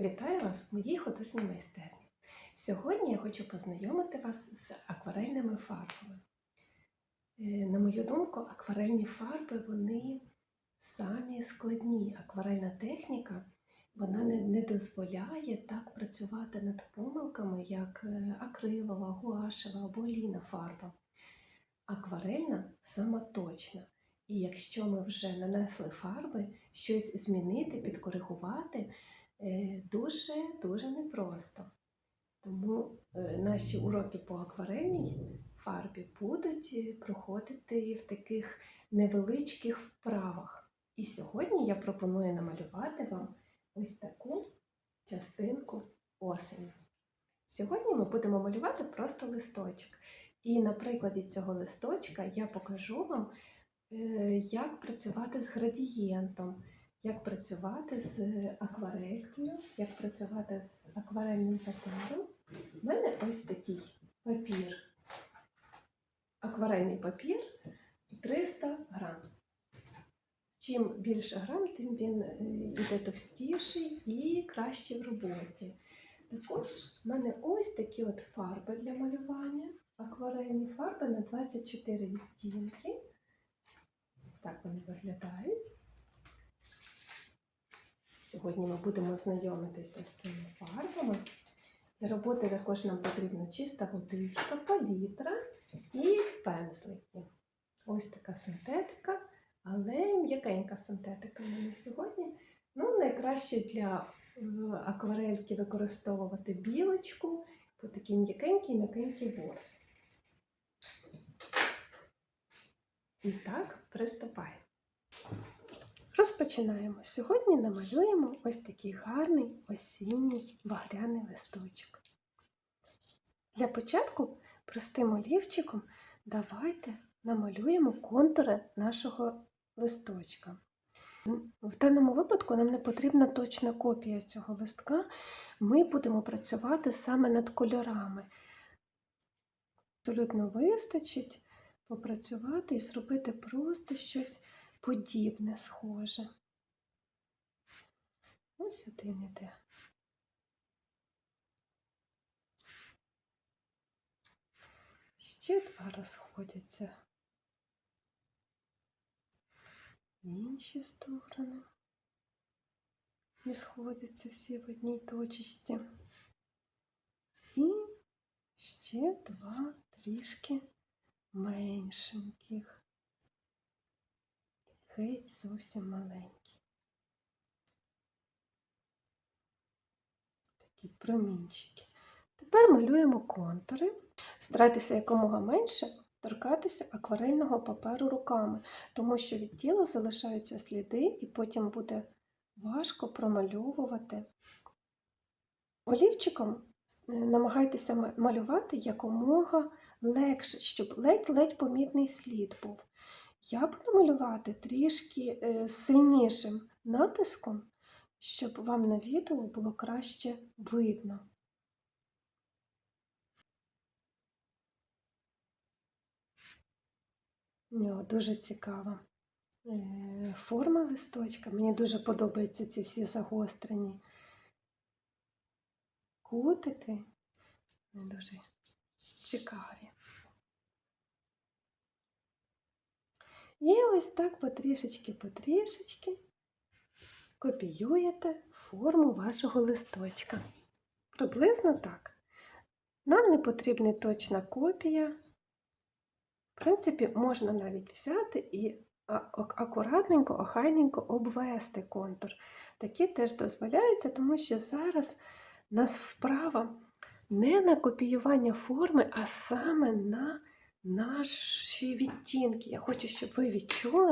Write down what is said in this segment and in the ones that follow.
Вітаю вас в моїй художній майстерні. Сьогодні я хочу познайомити вас з акварельними фарбами. Е, На мою думку, акварельні фарби вони самі складні. Акварельна техніка вона не, дозволяє так працювати над помилками, як е, акрилова, гуашева або олійна фарба. Акварельна сама точна. І якщо ми вже нанесли фарби, щось змінити, підкоригувати дуже дуже непросто. Тому е, наші уроки по акварельній фарбі будуть е, проходити в таких невеличких вправах. І сьогодні я пропоную намалювати вам ось таку частинку осені. Сьогодні ми будемо малювати просто листочок. І на прикладі цього листочка я покажу вам, е, як працювати з градієнтом, як працювати з акварелькою, як працювати з акварельним папером. У мене ось такий папір. Акварельний папір 300 грам. Чим більше грам, тим він е, йде товстіший і краще в роботі. Також в мене ось такі от фарби для малювання. Акварельні фарби на 24 відтінки. Ось так вони виглядають. Сьогодні ми будемо знайомитися з цими фарбами. Для роботи також нам потрібна чиста водичка, палітра і пензлики. Ось така синтетика, але м'якенька синтетика мене сьогодні. Ну, найкраще для е, акварельки використовувати білочку, бо такий м'якенький м'якенький ворс. І так, приступаємо. Розпочинаємо. Сьогодні намалюємо ось такий гарний осінній багряний листочок. Для початку простим олівчиком давайте намалюємо контури нашого листочка. В даному випадку нам не потрібна точна копія цього листка. Ми будемо працювати саме над кольорами. Абсолютно вистачить попрацювати і зробити просто щось подібне, схоже. Ось один іде. Ще два розходяться. В інші сторони. І сходяться всі в одній точці. І ще два трішки меншеньких геть зовсім маленькі. Такі промінчики. Тепер малюємо контури. Старайтеся якомога менше торкатися акварельного паперу руками, тому що від тіла залишаються сліди, і потім буде важко промальовувати. Олівчиком е, намагайтеся малювати якомога легше, щоб ледь-ледь помітний слід був. Я буду малювати трішки е, сильнішим натиском, щоб вам на відео було краще видно. О, дуже цікава е, форма листочка. Мені дуже подобаються ці всі загострені кутики. Вони дуже цікаві. І ось так потрішечки-потрішечки копіюєте форму вашого листочка. Приблизно так. Нам не потрібна точна копія. В принципі, можна навіть взяти і акуратненько, охайненько обвести контур. Такі теж дозволяється, тому що зараз нас вправа не на копіювання форми, а саме на наші відтінки. Я хочу, щоб ви відчули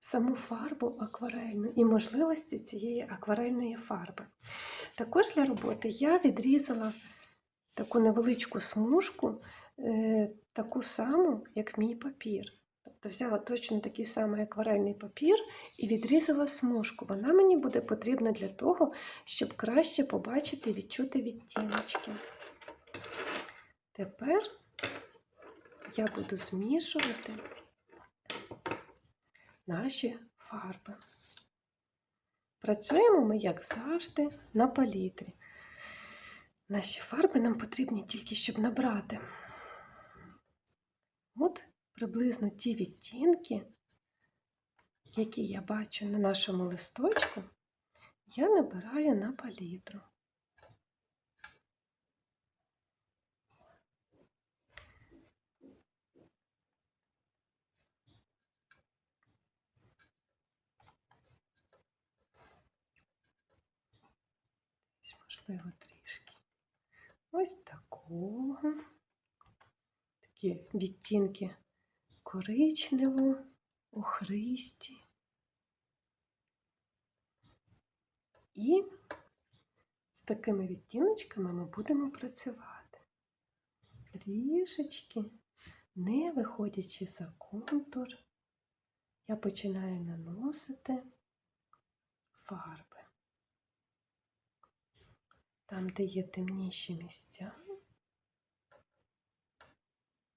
саму фарбу акварельну і можливості цієї акварельної фарби. Також для роботи я відрізала таку невеличку смужку, е, таку саму, як мій папір. Тобто взяла точно такий самий акварельний папір і відрізала смужку. Вона мені буде потрібна для того, щоб краще побачити і відчути відтіночки. Тепер я буду змішувати наші фарби. Працюємо ми, як завжди, на палітрі. Наші фарби нам потрібні тільки, щоб набрати. От приблизно ті відтінки, які я бачу на нашому листочку, я набираю на палітру. Можливо, трішки. Ось такого. Такі відтінки коричневого, охристі. І з такими відтіночками ми будемо працювати. Трішечки, не виходячи за контур, я починаю наносити фарби. Там, де є темніші місця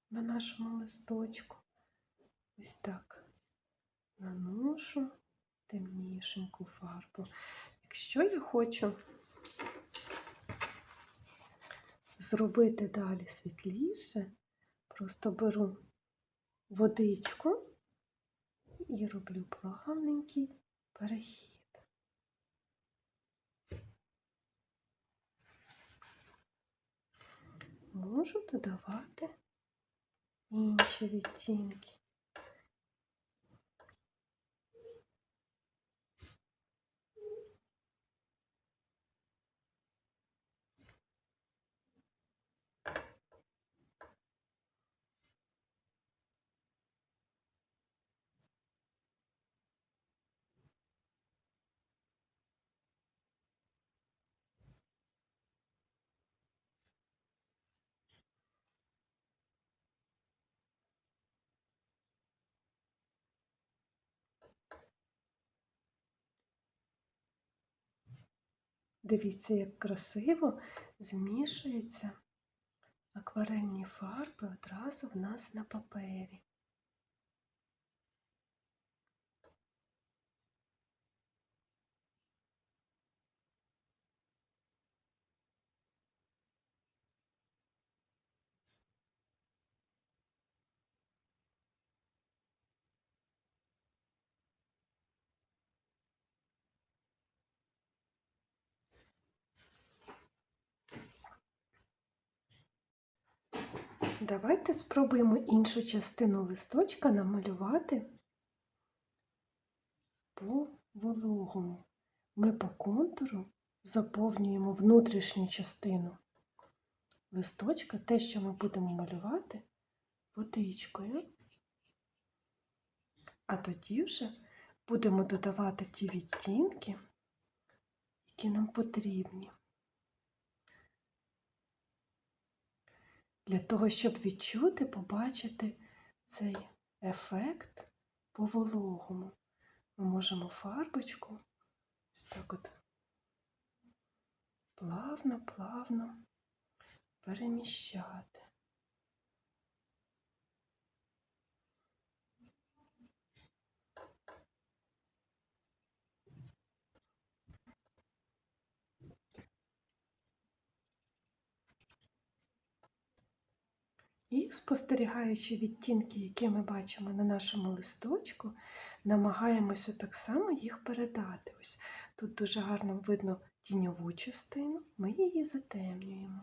на нашому листочку, ось так наношу темнішеньку фарбу. Якщо я хочу зробити далі світліше, просто беру водичку і роблю плавненький перехід. Можу додавати інші відтінки. Дивіться, як красиво змішуються акварельні фарби одразу в нас на папері. Давайте спробуємо іншу частину листочка намалювати по вологому. Ми по контуру заповнюємо внутрішню частину листочка, те, що ми будемо малювати водичкою. А тоді вже будемо додавати ті відтінки, які нам потрібні. Для того, щоб відчути, побачити цей ефект по вологому, ми можемо фарбочку ось так от плавно, плавно переміщати. І спостерігаючи відтінки, які ми бачимо на нашому листочку, намагаємося так само їх передати. Ось тут дуже гарно видно тіньову частину, ми її затемнюємо.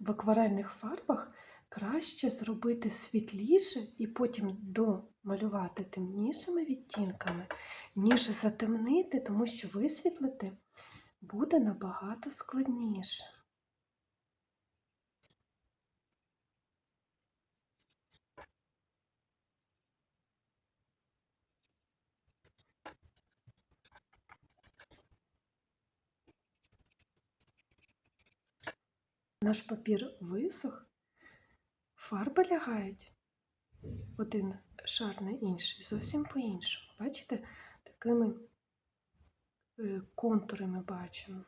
В акварельних фарбах краще зробити світліше і потім домалювати темнішими відтінками, ніж затемнити, тому що висвітлити буде набагато складніше. Наш папір висох, фарби лягають один шар на інший, зовсім по-іншому. Бачите, такими е, контурами бачимо.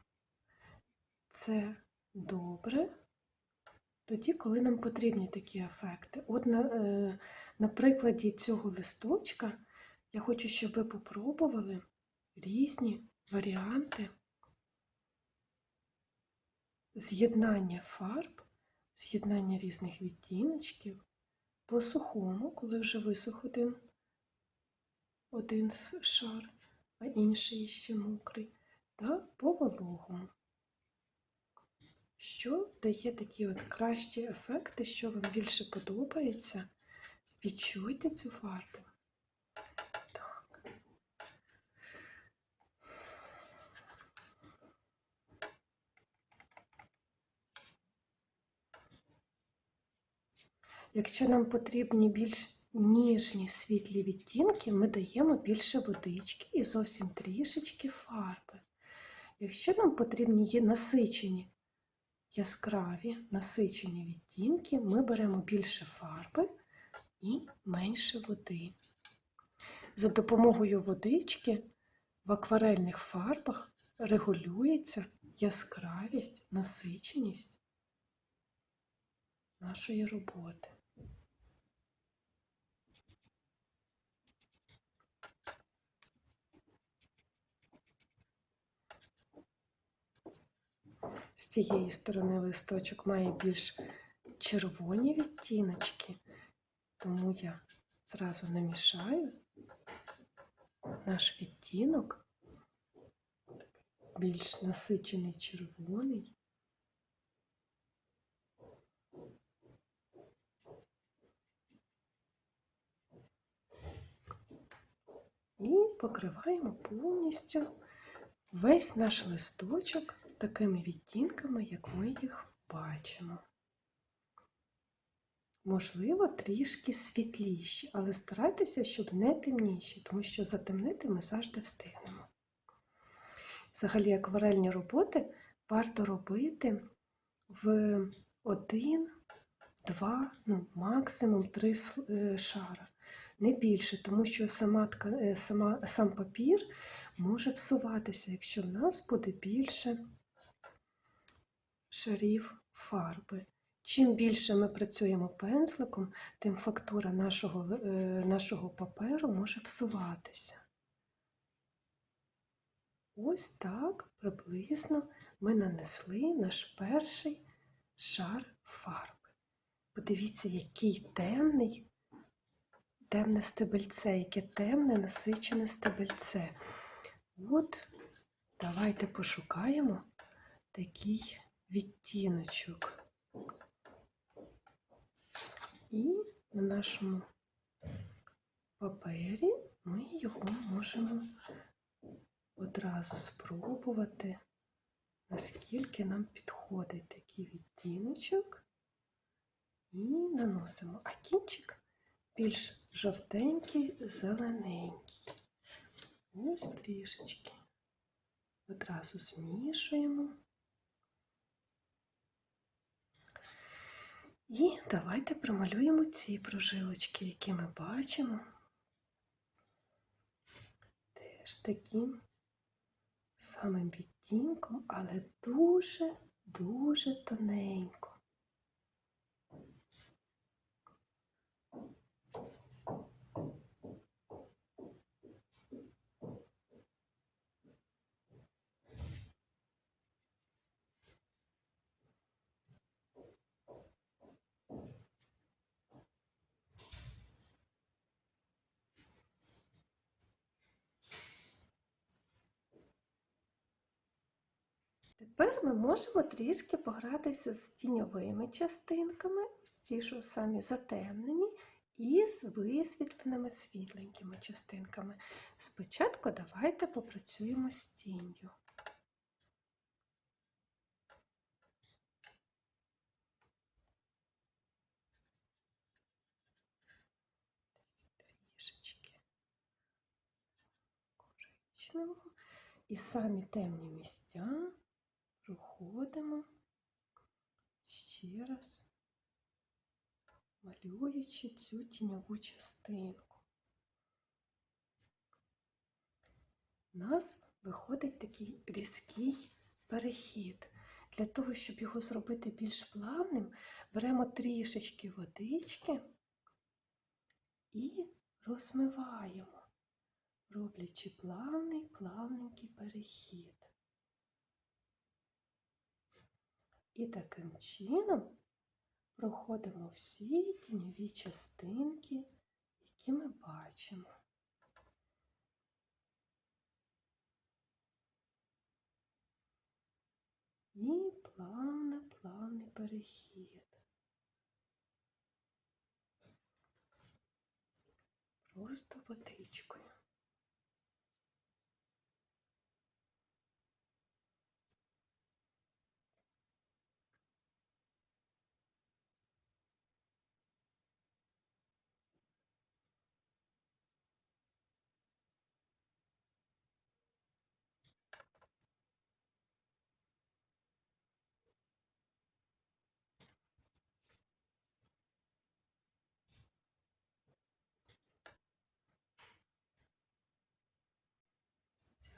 це добре тоді, коли нам потрібні такі ефекти. От на, е, на прикладі цього листочка я хочу, щоб ви попробували різні варіанти з'єднання фарб, з'єднання різних відтіночків по сухому, коли вже висох один, один шар, а інший ще мокрий, та по вологому. Що дає такі от кращі ефекти, що вам більше подобається, відчуйте цю фарбу. Якщо нам потрібні більш ніжні світлі відтінки, ми даємо більше водички і зовсім трішечки фарби. Якщо нам потрібні є насичені яскраві насичені відтінки, ми беремо більше фарби і менше води. За допомогою водички в акварельних фарбах регулюється яскравість, насиченість нашої роботи. З цієї сторони листочок має більш червоні відтіночки, тому я зразу намішаю наш відтінок, більш насичений червоний. І покриваємо повністю весь наш листочок такими відтінками, як ми їх бачимо. Можливо, трішки світліші, але старайтеся, щоб не темніші, тому що затемнити ми завжди встигнемо. Взагалі, акварельні роботи варто робити в один, два, ну, максимум три е, шара. Не більше, тому що сама, е, сама, сам папір може псуватися, якщо в нас буде більше шарів фарби. Чим більше ми працюємо пензликом, тим фактура нашого, е, нашого паперу може псуватися. Ось так приблизно ми нанесли наш перший шар фарби. Подивіться, який темний, темне стебельце, яке темне насичене стебельце. От, давайте пошукаємо такий відтіночок. І на нашому папері ми його можемо одразу спробувати, наскільки нам підходить такий відтіночок, і наносимо, а кінчик більш жовтенький, зелененький. Ось трішечки. Одразу змішуємо. І давайте промалюємо ці прожилочки, які ми бачимо. Теж таким самим відтінком, але дуже-дуже тоненько. Тепер ми можемо трішки погратися з тіньовими частинками, ось ті ж самі затемнені, і з висвітленими світленькими частинками. Спочатку давайте попрацюємо з тінню. І самі темні місця проходимо ще раз, малюючи цю тіньову частинку. У нас виходить такий різкий перехід. Для того, щоб його зробити більш плавним, беремо трішечки водички і розмиваємо, роблячи плавний, плавненький перехід. І таким чином проходимо всі тіньові частинки, які ми бачимо. І плавно, плавний перехід. Просто водичкою.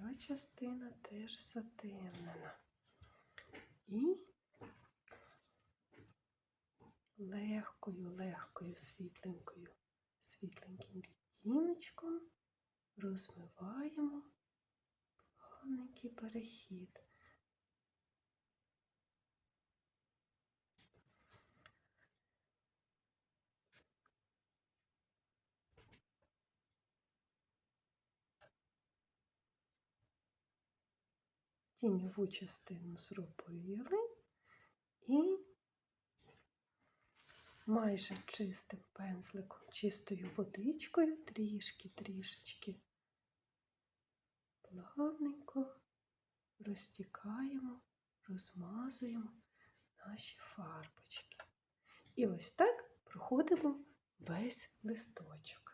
Ця частина теж затемнена. І легкою, легкою, світленькою, світленьким відтіночком розмиваємо плавненький перехід. Тіньову частину зробили і майже чистим пензликом, чистою водичкою, трішки, трішечки плавненько розтікаємо, розмазуємо наші фарбочки. І ось так проходимо весь листочок.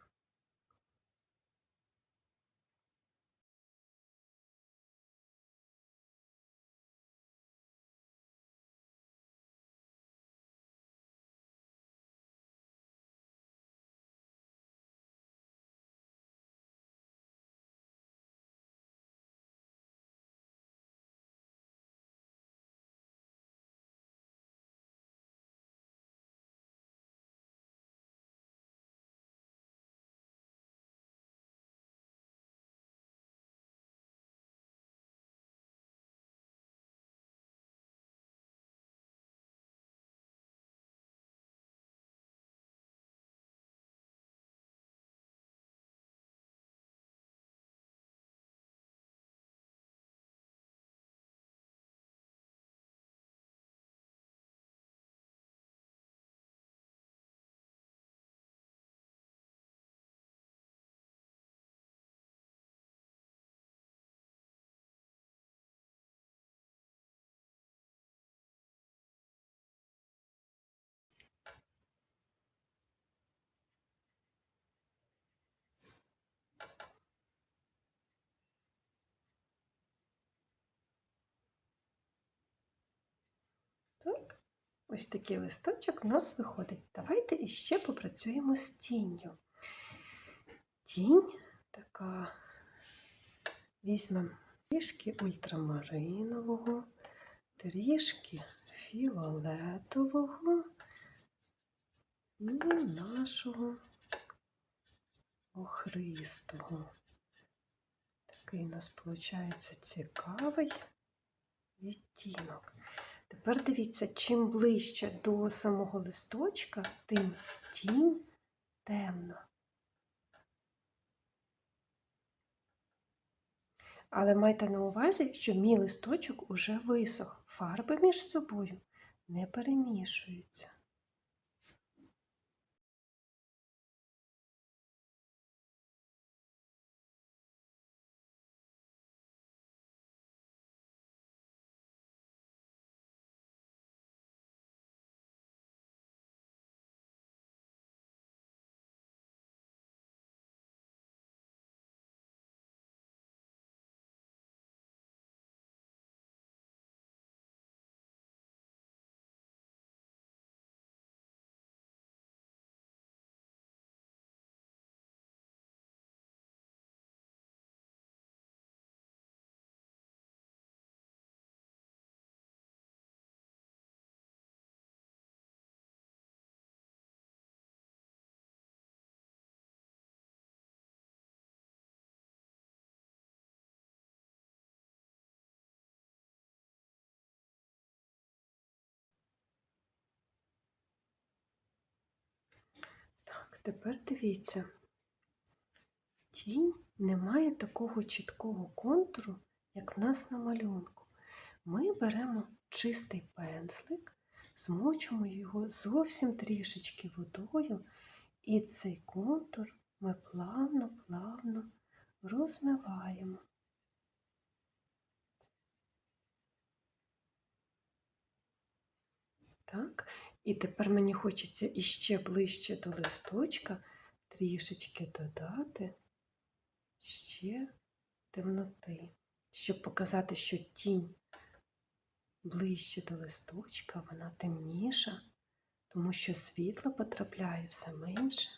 Так, ось такий листочок у нас виходить. Давайте іще попрацюємо з тінню. Тінь така, візьмемо трішки ультрамаринового, трішки фіолетового і нашого охристого. Такий у нас виходить цікавий відтінок. Тепер дивіться, чим ближче до самого листочка, тим тінь темна. Але майте на увазі, що мій листочок уже висох, фарби між собою не перемішуються. Тепер дивіться, тінь не має такого чіткого контуру, як в нас на малюнку. Ми беремо чистий пензлик, змочуємо його зовсім трішечки водою, і цей контур ми плавно-плавно розмиваємо. Так, і тепер мені хочеться іще ближче до листочка трішечки додати ще темноти, щоб показати, що тінь ближче до листочка, вона темніша, тому що світло потрапляє все менше.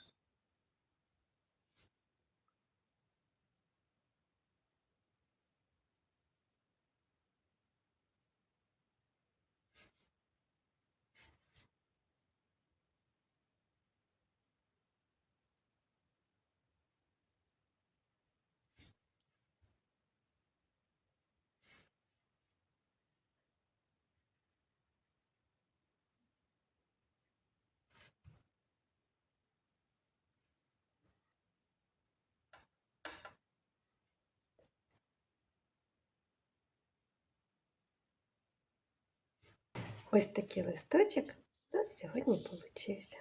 Ось такий листочок у нас сьогодні получився.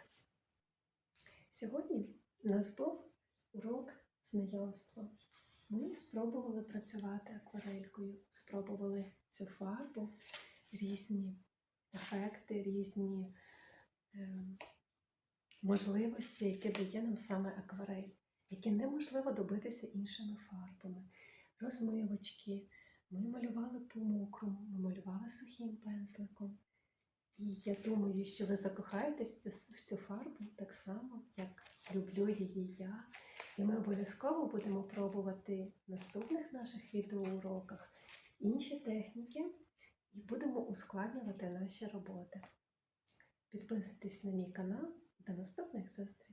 Сьогодні у нас був урок знайомства. Ми спробували працювати акварелькою, спробували цю фарбу, різні ефекти, різні е, можливості, які дає нам саме акварель, які неможливо добитися іншими фарбами. Розмивочки. Ми малювали по мокрому, ми малювали сухим пензликом. І я думаю, що ви закохаєтесь в цю, фарбу так само, як люблю її я. І ми обов'язково будемо пробувати в наступних наших відеоуроках інші техніки і будемо ускладнювати наші роботи. Підписуйтесь на мій канал. До наступних зустрічей!